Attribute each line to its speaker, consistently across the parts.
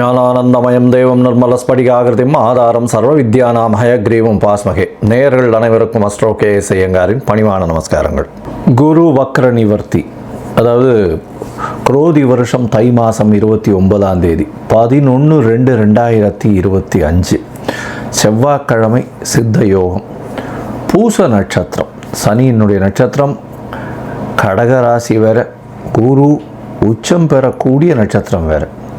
Speaker 1: ஞானானந்தமயம் தேவம் நிர்மலஸ்படிகாகிருதிம் ஆதாரம் சர்வ வித்யானாம் ஹயக்ரீவம் பாஸ்மகே. நேயர்கள் அனைவருக்கும் அஸ்ட்ரோ கே எஸ் ஐயங்காரின் பணிவான நமஸ்காரங்கள். குரு வக்ர நிவர்த்தி அதாவது குரோதி வருஷம் தை மாதம் இருபத்தி ஒன்பதாம் தேதி பதினொன்று ரெண்டு ரெண்டாயிரத்தி இருபத்தி அஞ்சு செவ்வாய்க்கிழமை சித்த யோகம் பூச நட்சத்திரம் சனியினுடைய நட்சத்திரம் கடகராசி வேற குரு உச்சம் பெறக்கூடிய நட்சத்திரம் வேற.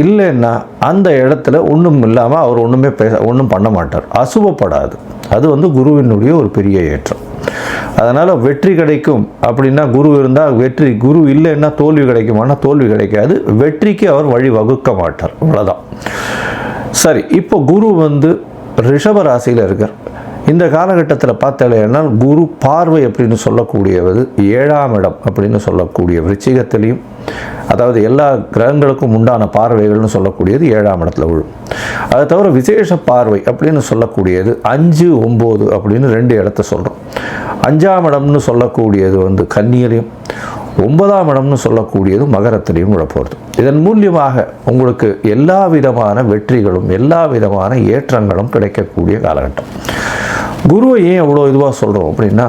Speaker 1: இல்லைன்னா அந்த இடத்துல ஒன்றும் இல்லாமல் அவர் ஒன்றுமே பேச ஒன்றும் பண்ண மாட்டார். அசுபப்படாது. அது வந்து குருவினுடைய ஒரு பெரிய ஏற்றம். அதனால் வெற்றி கிடைக்கும் அப்படின்னா குரு இருந்தால் வெற்றி குரு இல்லைன்னா தோல்வி கிடைக்குமானா தோல்வி கிடைக்காது. வெற்றிக்கு அவர் வழி வகுக்க மாட்டார். அவ்வளோதான் சரி இப்போ குரு வந்து ரிஷப ராசியில் இருக்கார். இந்த காலகட்டத்தில் பார்த்தாலேனால் குரு பார்வை அப்படின்னு சொல்லக்கூடியவது ஏழாம் இடம் அப்படின்னு சொல்லக்கூடிய விருச்சிகத்திலையும் அதாவது எல்லா கிரகங்களுக்கும் உண்டான பார்வைகள்னு சொல்லக்கூடியது ஏழாம் இடத்துல விழும். அதை தவிர விசேஷ பார்வை அப்படின்னு சொல்லக்கூடியது அஞ்சு ஒம்பது அப்படின்னு ரெண்டு இடத்த சொல்கிறோம் அஞ்சாம் இடம்னு சொல்லக்கூடியது வந்து கன்னியிலையும் ஒன்பதாம் இடம்னு சொல்லக்கூடியது மகரத்திலையும் விழப்போகிறது இதன் மூலியமாக உங்களுக்கு எல்லா விதமான வெற்றிகளும் எல்லா விதமான ஏற்றங்களும் கிடைக்கக்கூடிய காலகட்டம். குருவை ஏன் அவ்வளோ இதுவாக சொல்கிறோம் அப்படின்னா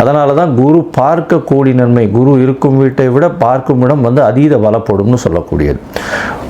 Speaker 1: அதனால தான் குரு பார்க்க நன்மை. குரு இருக்கும் வீட்டை விட பார்க்கும் இடம் வந்து அதீத பலப்படும்னு சொல்லக்கூடியது.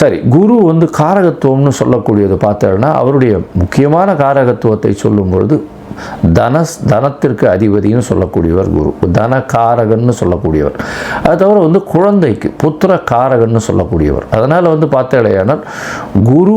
Speaker 1: சரி குரு வந்து காரகத்துவம்னு சொல்லக்கூடியது பார்த்தோன்னா அவருடைய முக்கியமான காரகத்துவத்தை சொல்லும் பொழுது தனஸ் தனத்திற்கு அதிபதினு சொல்லக்கூடியவர் குரு. தன காரகன்னு சொல்லக்கூடியவர். அது தவிர வந்து குழந்தைக்கு புத்திர காரகன்னு சொல்லக்கூடியவர். அதனால் வந்து பார்த்தேடையானால் குரு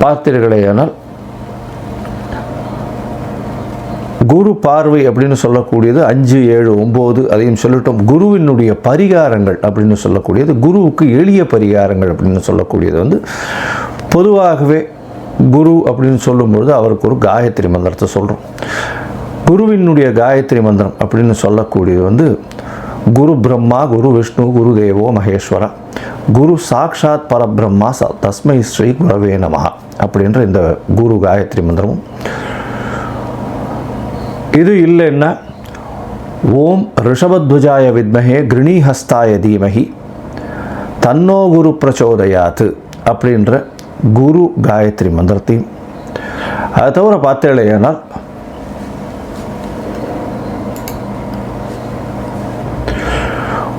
Speaker 1: பார்த்தீர்களேயானால் குரு பார்வை அப்படின்னு சொல்லக்கூடியது அஞ்சு ஏழு ஒம்பது அதையும் சொல்லிட்டோம். குருவினுடைய பரிகாரங்கள் அப்படின்னு சொல்லக்கூடியது குருவுக்கு எளிய பரிகாரங்கள் அப்படின்னு சொல்லக்கூடியது வந்து பொதுவாகவே குரு அப்படின்னு சொல்லும்பொழுது அவருக்கு ஒரு காயத்ரி மந்திரத்தை சொல்கிறோம் குருவினுடைய காயத்ரி மந்திரம் அப்படின்னு சொல்லக்கூடியது வந்து குரு பிரம்மா குரு விஷ்ணு குரு தேவோ மகேஸ்வரா. குரு சாக்ஷாத் பரபிரம்மா ச தஸ்மை ஸ்ரீ குரவே நமஹா அப்படின்ற இந்த குரு காயத்ரி மந்திரமும். இது இல்லைன்னா ஓம் ரிஷபத்வஜாய வித்மஹே கிருணிஹஸ்தாய தீமஹி தன்னோ குரு பிரச்சோதயாத்து அப்படின்ற குரு காயத்ரி மந்திரத்தையும். அதை தவிர பார்த்தேனால்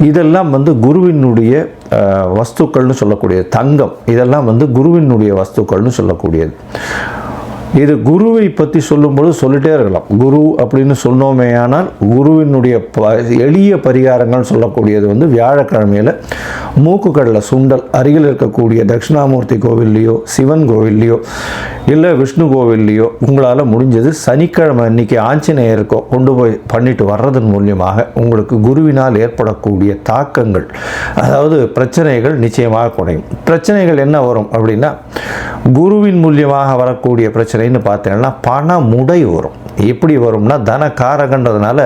Speaker 1: இதெல்லாம் வந்து குருவினுடைய வஸ்துக்கள்னு சொல்லக்கூடியது தங்கம். இதெல்லாம் வந்து குருவினுடைய வஸ்துக்கள்னு சொல்லக்கூடியது. இது குருவை பற்றி சொல்லும்போது சொல்லிட்டே இருக்கலாம். குரு அப்படின்னு சொன்னோமே ஆனால் குருவினுடைய ப எளிய பரிகாரங்கள் சொல்லக்கூடியது வந்து வியாழக்கிழமையில் மூக்கு கடலை சுண்டல் அருகில் இருக்கக்கூடிய தட்சிணாமூர்த்தி கோவில்லையோ சிவன் கோவில்லையோ இல்லை விஷ்ணு கோவில்லையோ உங்களால் முடிஞ்சது சனிக்கிழமை அன்னைக்கு ஆஞ்சநேயருக்கோ கொண்டு போய் பண்ணிட்டு வர்றதன் மூலியமாக உங்களுக்கு குருவினால் ஏற்படக்கூடிய தாக்கங்கள் அதாவது பிரச்சனைகள் நிச்சயமாக குறையும். பிரச்சனைகள் என்ன வரும் அப்படின்னா குருவின் மூலியமாக வரக்கூடிய பிரச்சனை பிரச்சனைன்னு பார்த்தீங்கன்னா பண முடை வரும். எப்படி வரும்னா தன காரகன்றதுனால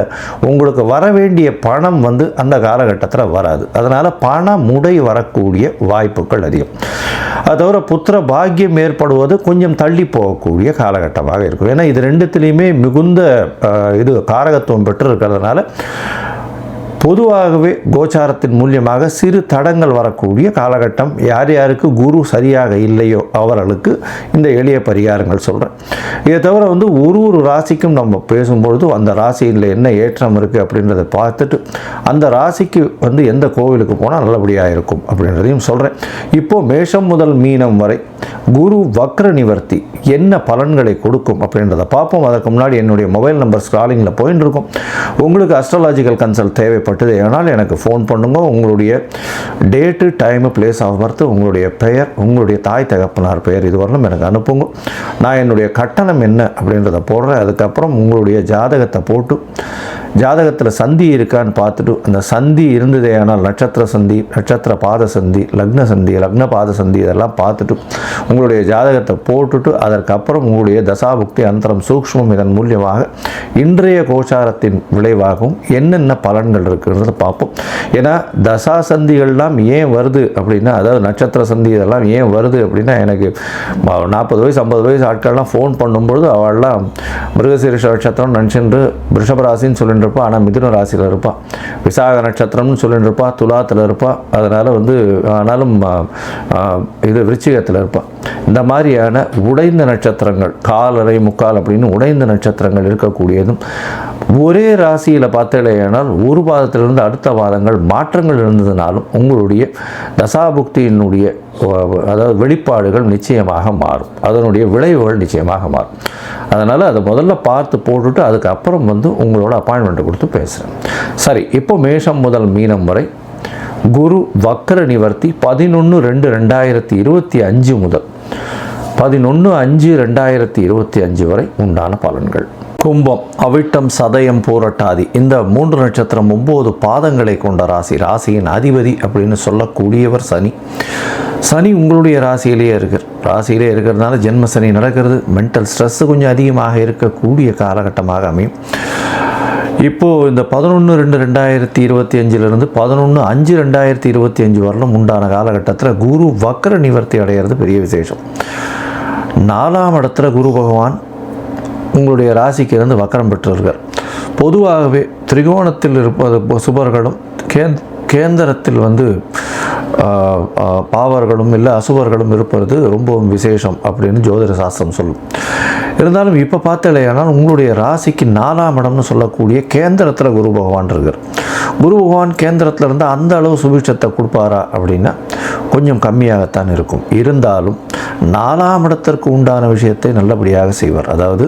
Speaker 1: உங்களுக்கு வர வேண்டிய பணம் வந்து அந்த காலகட்டத்தில் வராது. அதனால் பண முடை வரக்கூடிய வாய்ப்புகள் அதிகம். அது தவிர புத்திர பாக்கியம் ஏற்படுவது கொஞ்சம் தள்ளி போகக்கூடிய காலகட்டமாக இருக்கும். ஏன்னா இது ரெண்டுத்துலேயுமே மிகுந்த இது காரகத்துவம் பெற்று இருக்கிறதுனால பொதுவாகவே கோச்சாரத்தின் மூலியமாக சிறு தடங்கள் வரக்கூடிய காலகட்டம் யார் யாருக்கு குரு சரியாக இல்லையோ அவர்களுக்கு இந்த எளிய பரிகாரங்கள் சொல்கிறேன் இதை தவிர வந்து ஒரு ஒரு ராசிக்கும் நம்ம பேசும்பொழுது அந்த ராசியில் என்ன ஏற்றம் இருக்குது அப்படின்றத பார்த்துட்டு அந்த ராசிக்கு வந்து எந்த கோவிலுக்கு போனால் நல்லபடியாக இருக்கும் அப்படின்றதையும் சொல்கிறேன் இப்போது மேஷம் முதல் மீனம் வரை குரு வக்ர நிவர்த்தி என்ன பலன்களை கொடுக்கும் அப்படின்றத பார்ப்போம். அதற்கு முன்னாடி என்னுடைய மொபைல் நம்பர் ஸ்க்ராலிங்கில் போயின்னு இருக்கும். உங்களுக்கு அஸ்ட்ராலாஜிக்கல் கன்சல்ட் தேவைப்படும். தேவைப்பட்டது ஏனால் எனக்கு ஃபோன் பண்ணுங்க உங்களுடைய date time place of birth உங்களுடைய பெயர் உங்களுடைய தாய் தகப்பனார் பெயர் இதுவரையிலும் எனக்கு அனுப்புங்க. நான் என்னுடைய கட்டணம் என்ன அப்படின்றத போடுறேன். அதுக்கப்புறம் உங்களுடைய ஜாதகத்தை போட்டு ஜாதகத்தில் சந்தி இருக்கான்னு பார்த்துட்டு அந்த சந்தி இருந்ததே ஆனால் நட்சத்திர சந்தி நட்சத்திர பாத சந்தி லக்ன சந்தி லக்ன பாத சந்தி இதெல்லாம் பார்த்துட்டு உங்களுடைய ஜாதகத்தை போட்டுட்டு அதற்கப்புறம் உங்களுடைய தசாபுக்தி அந்தரம் சூக்ஷ்மம் இதன் மூலியமாக இன்றைய கோச்சாரத்தின் விளைவாகவும் என்னென்ன பலன்கள் இருக்கிறத பார்ப்போம். ஏன்னா தசா சந்திகள்லாம் ஏன் வருது அப்படின்னா அதாவது நட்சத்திர சந்தி இதெல்லாம் ஏன் வருது அப்படின்னா எனக்கு நாற்பது வயசு ஐம்பது வயசு ஆட்கள்லாம் ஃபோன் பண்ணும்பொழுது அவள்லாம் மிருகசீரிஷ நட்சத்திரம் நினச்சிட்டு ரிஷபராசின்னு சொல்லிட்டு இருப்பா. ஆனால் மிதுன ராசியில் இருப்பா. விசாக நட்சத்திரம்னு சொல்லிட்டு இருப்பா. துலாத்தில் இருப்பா. அதனால் வந்து ஆனாலும் இது விருச்சிகத்தில் இருப்பா. இந்த மாதிரியான உடைந்த நட்சத்திரங்கள் காலரை முக்கால் அப்படின்னு உடைந்த நட்சத்திரங்கள் இருக்கக்கூடியதும் ஒரே ராசியில் பார்த்தேனால் ஒரு வாரத்திலிருந்து அடுத்த வாரங்கள் மாற்றங்கள் இருந்ததுனாலும் உங்களுடைய தசாபுக்தியினுடைய அதாவது வெளிப்பாடுகள் நிச்சயமாக மாறும். அதனுடைய விளைவுகள் நிச்சயமாக மாறும். அதனால் அதை முதல்ல பார்த்து போட்டுட்டு அதுக்கப்புறம் வந்து உங்களோட அப்பாயின்மெண்ட் கொடுத்து பேசுகிறேன் சரி இப்போ மேஷம் முதல் மீனம் வரை குரு வக்கர நிவர்த்தி பதினொன்று ரெண்டு ரெண்டாயிரத்தி இருபத்தி அஞ்சு முதல் பதினொன்று அஞ்சு ரெண்டாயிரத்தி இருபத்தி அஞ்சு வரை உண்டான பலன்கள். கும்பம் அவிட்டம் சதயம் போரட்டாதி. இந்த மூன்று நட்சத்திரம் ஒம்பது பாதங்களை கொண்ட ராசி. ராசியின் அதிபதி அப்படின்னு சொல்லக்கூடியவர் சனி. சனி உங்களுடைய ராசியிலேயே இருக்கிற ராசியிலே இருக்கிறதுனால ஜென்ம சனி நடக்கிறது. மென்டல் ஸ்ட்ரெஸ்ஸு கொஞ்சம் அதிகமாக இருக்கக்கூடிய காலகட்டமாக அமையும். இப்போது இந்த பதினொன்று ரெண்டு ரெண்டாயிரத்தி இருபத்தி அஞ்சிலிருந்து பதினொன்று அஞ்சு ரெண்டாயிரத்தி இருபத்தி அஞ்சு வரலும் உண்டான காலகட்டத்தில் குரு வக்கர நிவர்த்தி அடைகிறது பெரிய விசேஷம். நாலாம் இடத்துல குரு பகவான் உங்களுடைய ராசிக்கு இருந்து வக்கரம் பெற்றிருக்கார் பொதுவாகவே திரிகோணத்தில் இருப்பது சுபர்களும் கேந்திரத்தில் வந்து பாவர்களும் இல்லை அசுபர்களும் இருப்பது ரொம்பவும் விசேஷம் அப்படின்னு ஜோதிட சாஸ்திரம் சொல்லும். இருந்தாலும் இப்போ பார்த்தாலேயானால் உங்களுடைய ராசிக்கு நாலாம் இடம்னு சொல்லக்கூடிய கேந்திரத்தில் குரு பகவான் இருக்கார். குரு பகவான் கேந்திரத்தில் இருந்தால் அந்த அளவு சுபிட்சத்தை கொடுப்பாரா அப்படின்னா கொஞ்சம் கம்மியாகத்தான் இருக்கும். இருந்தாலும் நாலாம் இடத்திற்கு உண்டான விஷயத்தை நல்லபடியாக செய்வார். அதாவது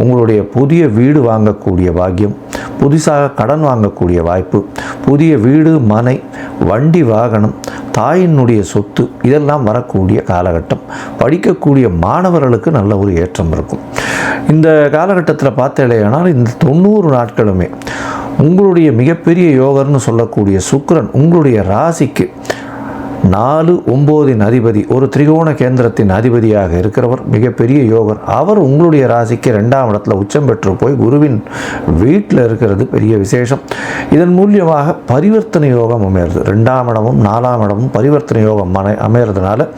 Speaker 1: உங்களுடைய புதிய வீடு வாங்கக்கூடிய பாக்கியம் புதுசாக கடன் வாங்கக்கூடிய வாய்ப்பு புதிய வீடு மனை வண்டி வாகனம் தாயினுடைய சொத்து இதெல்லாம் வரக்கூடிய காலகட்டம். படிக்கக்கூடிய மாணவர்களுக்கு நல்ல ஒரு ஏற்றம் இருக்கும். இந்த காலகட்டத்தில் பார்த்தேனால் இந்த தொண்ணூறு நாட்களுமே உங்களுடைய மிகப்பெரிய யோகர்னு சொல்லக்கூடிய சுக்கரன் உங்களுடைய ராசிக்கு நாலு ஒம்போதின் அதிபதி ஒரு திரிகோண கேந்திரத்தின் அதிபதியாக இருக்கிறவர் மிகப்பெரிய யோகர். அவர் உங்களுடைய ராசிக்கு ரெண்டாம் இடத்துல உச்சம் பெற்று போய் குருவின் வீட்டில் இருக்கிறது பெரிய விசேஷம். இதன் மூலியமாக பரிவர்த்தனை யோகம் அமையிறது. ரெண்டாம் இடமும் நாலாம் இடமும் பரிவர்த்தனை யோகம் அமை அமையிறதுனால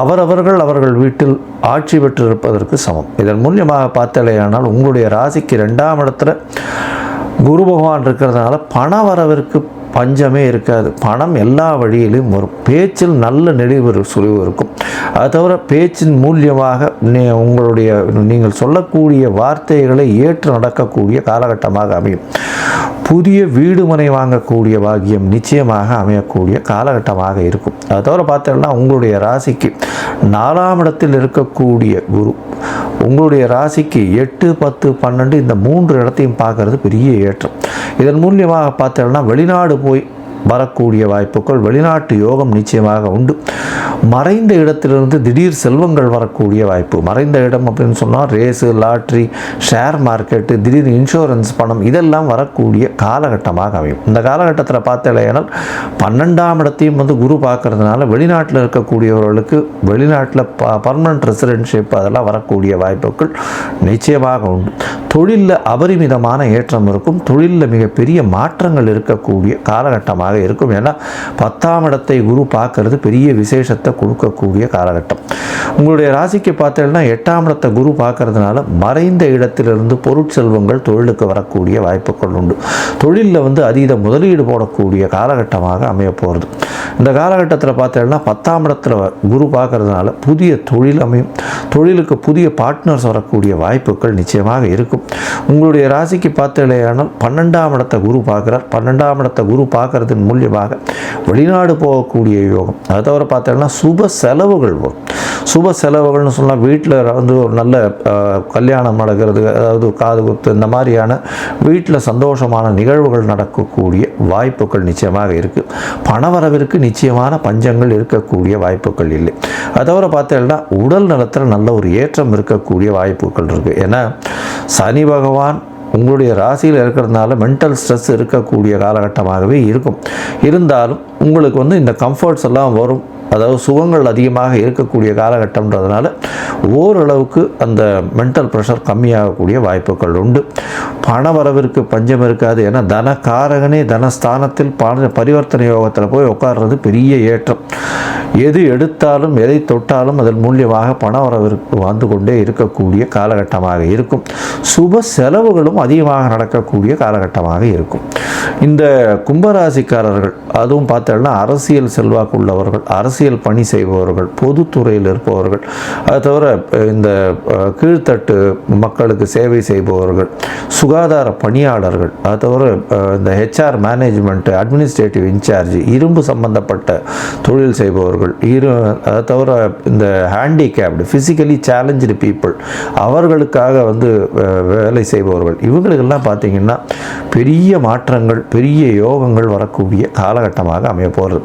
Speaker 1: அவரவர்கள் அவர்கள் வீட்டில் ஆட்சி பெற்றிருப்பதற்கு சமம். இதன் மூலியமாக பார்த்தாலேயானால் உங்களுடைய ராசிக்கு ரெண்டாம் இடத்துல குரு பகவான் இருக்கிறதுனால பண வரவிற்கு பஞ்சமே இருக்காது. பணம் எல்லா வழியிலும் வரும். பேச்சில் நல்ல நெளிவு சுழிவு இருக்கும். அது தவிர பேச்சின் மூலியமாக நீ உங்களுடைய நீங்கள் சொல்லக்கூடிய வார்த்தைகளை ஏற்று நடக்கக்கூடிய காலகட்டமாக அமையும். புதிய வீடு மனை வாங்கக்கூடிய பாக்கியம் நிச்சயமாக அமையக்கூடிய காலகட்டமாக இருக்கும். அது தவிர பார்த்தோம்னா உங்களுடைய ராசிக்கு நாலாம் இடத்தில் இருக்கக்கூடிய குரு உங்களுடைய ராசிக்கு எட்டு பத்து பன்னெண்டு இந்த மூன்று இடத்தையும் பார்க்கறது பெரிய ஏற்றம். இதன் மூலியமாக பார்த்தோம்னா வெளிநாடு போய் வரக்கூடிய வாய்ப்புகள் வெளிநாட்டு யோகம் நிச்சயமாக உண்டு. மறைந்த இடத்திலிருந்து திடீர் செல்வங்கள் வரக்கூடிய வாய்ப்பு. மறைந்த இடம் அப்படின்னு சொன்னால் ரேஸு லாட்ரி ஷேர் மார்க்கெட்டு திடீர் இன்சூரன்ஸ் பணம் இதெல்லாம் வரக்கூடிய காலகட்டமாக அமையும். இந்த காலகட்டத்தில் பார்த்தேனால் பன்னெண்டாம் இடத்தையும் வந்து குரு பார்க்கறதுனால வெளிநாட்டில் இருக்கக்கூடியவர்களுக்கு வெளிநாட்டில் ப பர்மனன்ட் ரெசிடென்ஷிப் அதெல்லாம் வரக்கூடிய வாய்ப்புகள் நிச்சயமாக உண்டு. தொழிலில் அபரிமிதமான ஏற்றம் இருக்கும். தொழிலில் மிகப்பெரிய மாற்றங்கள் இருக்கக்கூடிய காலகட்டமாக இருக்கும். ஏன்னா பத்தாம் இடத்தை குரு பார்க்கறது பெரிய விசேஷத்தை கொடுக்கக்கூடிய காலகட்டம். உங்களுடைய ராசிக்கு பார்த்தீங்கன்னா எட்டாம் இடத்தை குரு பார்க்கறதுனால மறைந்த இடத்திலிருந்து பொருட்செல்வங்கள் தொழிலுக்கு வரக்கூடிய வாய்ப்புகள் உண்டு. தொழிலில் வந்து அதீத முதலீடு போடக்கூடிய காலகட்டமாக அமைய போகிறது இந்த காலகட்டத்தில் பார்த்தீங்கன்னா பத்தாம் இடத்துல குரு பார்க்கறதுனால புதிய தொழில் அமையும். தொழிலுக்கு புதிய பார்ட்னர்ஸ் வரக்கூடிய வாய்ப்புகள் நிச்சயமாக இருக்கும். உங்களுடைய ராசிக்கு பார்த்தீங்கன்னா பன்னெண்டாம் இடத்தை குரு பார்க்குறார். பன்னெண்டாம் இடத்தை குரு பார்க்கறதன் மூலியமாக வெளிநாடு போகக்கூடிய யோகம். அதை தவிர பார்த்தீங்கன்னா சுப செலவுகள் வரும். சுப செலவுகள்னு சொன்னால் வீட்டில் வந்து ஒரு நல்ல கல்யாணம் நடக்கிறது அதாவது காது குத்து இந்த மாதிரியான வீட்டில் சந்தோஷமான நிகழ்வுகள் நடக்கக்கூடிய வாய்ப்புகள் நிச்சயமாக இருக்குது பணவரவிற்கு நிச்சயமான பஞ்சங்கள் இருக்கக்கூடிய வாய்ப்புகள் இல்லை. அதை தவிர பார்த்தீங்கன்னா உடல் நலத்தில் நல்ல ஒரு ஏற்றம் இருக்கக்கூடிய வாய்ப்புகள் இருக்குது ஏன்னா சனி பகவான் உங்களுடைய ராசியில் இருக்கிறதுனால மென்டல் ஸ்ட்ரெஸ் இருக்கக்கூடிய காலகட்டமாகவே இருக்கும். இருந்தாலும் உங்களுக்கு வந்து இந்த கம்ஃபர்ட்ஸ் எல்லாம் வரும். அதாவது சுகங்கள் அதிகமாக இருக்கக்கூடிய காலகட்டம்ன்றதுனால ஓரளவுக்கு அந்த மென்டல் ப்ரெஷர் கம்மியாகக்கூடிய வாய்ப்புகள் உண்டு. பண வரவிற்கு பஞ்சம் இருக்காது. ஏன்னா தனகாரகனே தனஸ்தானத்தில் பண பரிவர்த்தனை யோகத்தில் போய் உட்கார்றது பெரிய ஏற்றம். எது எடுத்தாலும் எதை தொட்டாலும் அதன் மூலியமாக பண வரவிற்கு வந்து கொண்டே இருக்கக்கூடிய காலகட்டமாக இருக்கும். சுப செலவுகளும் அதிகமாக நடக்கக்கூடிய காலகட்டமாக இருக்கும். இந்த கும்பராசிக்காரர்கள் அதுவும் பார்த்தோம்னா அரசியல் செல்வாக்கு உள்ளவர்கள் அரசியல் பணி செய்பவர்கள் பொதுத்துறையில் இருப்பவர்கள் அது தவிர இந்த கீழ்த்தட்டு மக்களுக்கு சேவை செய்பவர்கள் சுகாதார பணியாளர்கள் அது தவிர இந்த ஹெச்ஆர் மேனேஜ்மெண்ட் அட்மினிஸ்ட்ரேட்டிவ் இன்சார்ஜ் இரும்பு சம்பந்தப்பட்ட தொழில் செய்பவர்கள் பீப்புள் இரு அதை தவிர இந்த ஹேண்டிகேப்டு ஃபிசிக்கலி சேலஞ்சு பீப்புள் அவர்களுக்காக வந்து வே- வேலை செய்பவர்கள். இவங்களுக்கெல்லாம் பார்த்தீங்கன்னா பெரிய மாற்றங்கள் பெரிய யோகங்கள் வரக்கூடிய காலகட்டமாக அமைய போகிறது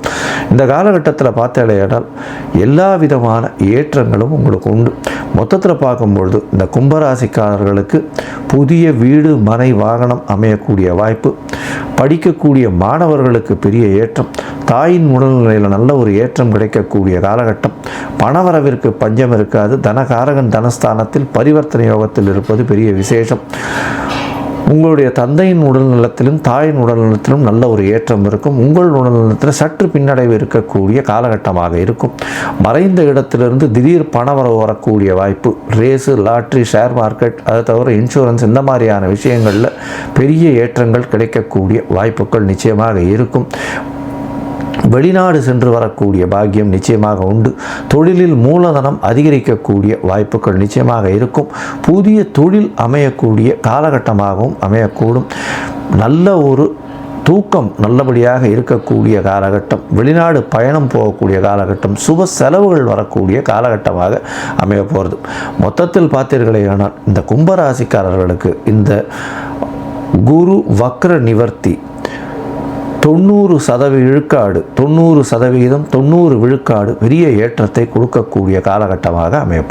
Speaker 1: இந்த காலகட்டத்தில் பார்த்தாலேயானால் எல்லா விதமான ஏற்றங்களும் உங்களுக்கு உண்டு. மொத்தத்தில் பார்க்கும்பொழுது இந்த கும்பராசிக்காரர்களுக்கு புதிய வீடு மனை வாகனம் அமையக்கூடிய வாய்ப்பு படிக்கக்கூடிய மாணவர்களுக்கு பெரிய ஏற்றம் தாயின் உடல்நிலையில் நல்ல ஒரு ஏற்றம் கிடைக்கும் கிடைக்கக்கூடிய காலகட்டம். பணவரவிற்கு பஞ்சம் இருக்காது. தனகாரகன் தனஸ்தானத்தில் பரிவர்த்தனை யோகத்தில் இருப்பது பெரிய விசேஷம். உங்களுடைய தந்தையின் உடல்நலத்திலும் தாயின் உடல்நலத்திலும் நல்ல ஒரு ஏற்றம் இருக்கும். உங்கள் உடல்நலத்தில் சற்று பின்னடைவு இருக்கக்கூடிய காலகட்டமாக இருக்கும். மறைந்த இடத்திலிருந்து திடீர் பணவரவு வரக்கூடிய வாய்ப்பு. ரேஸு லாட்ரி ஷேர் மார்க்கெட் அதை தவிர இன்சூரன்ஸ் இந்த மாதிரியான விஷயங்களில் பெரிய ஏற்றங்கள் கிடைக்கக்கூடிய வாய்ப்புகள் நிச்சயமாக இருக்கும். வெளிநாடு சென்று வரக்கூடிய பாக்கியம் நிச்சயமாக உண்டு. தொழிலில் மூலதனம் அதிகரிக்கக்கூடிய வாய்ப்புகள் நிச்சயமாக இருக்கும். புதிய தொழில் அமையக்கூடிய காலகட்டமாகவும் அமையக்கூடும். நல்ல ஒரு தூக்கம் நல்லபடியாக இருக்கக்கூடிய காலகட்டம் வெளிநாடு பயணம் போகக்கூடிய காலகட்டம் சுப செலவுகள் வரக்கூடிய காலகட்டமாக அமைய போகிறது மொத்தத்தில் பார்த்தீர்களேயானால் இந்த கும்பராசிக்காரர்களுக்கு இந்த குரு வக்ர நிவர்த்தி தொண்ணூறு சதவீத விழுக்காடு தொண்ணூறு சதவீதம் தொண்ணூறு விழுக்காடு பெரிய ஏற்றத்தை கொடுக்கக்கூடிய காலகட்டமாக அமைய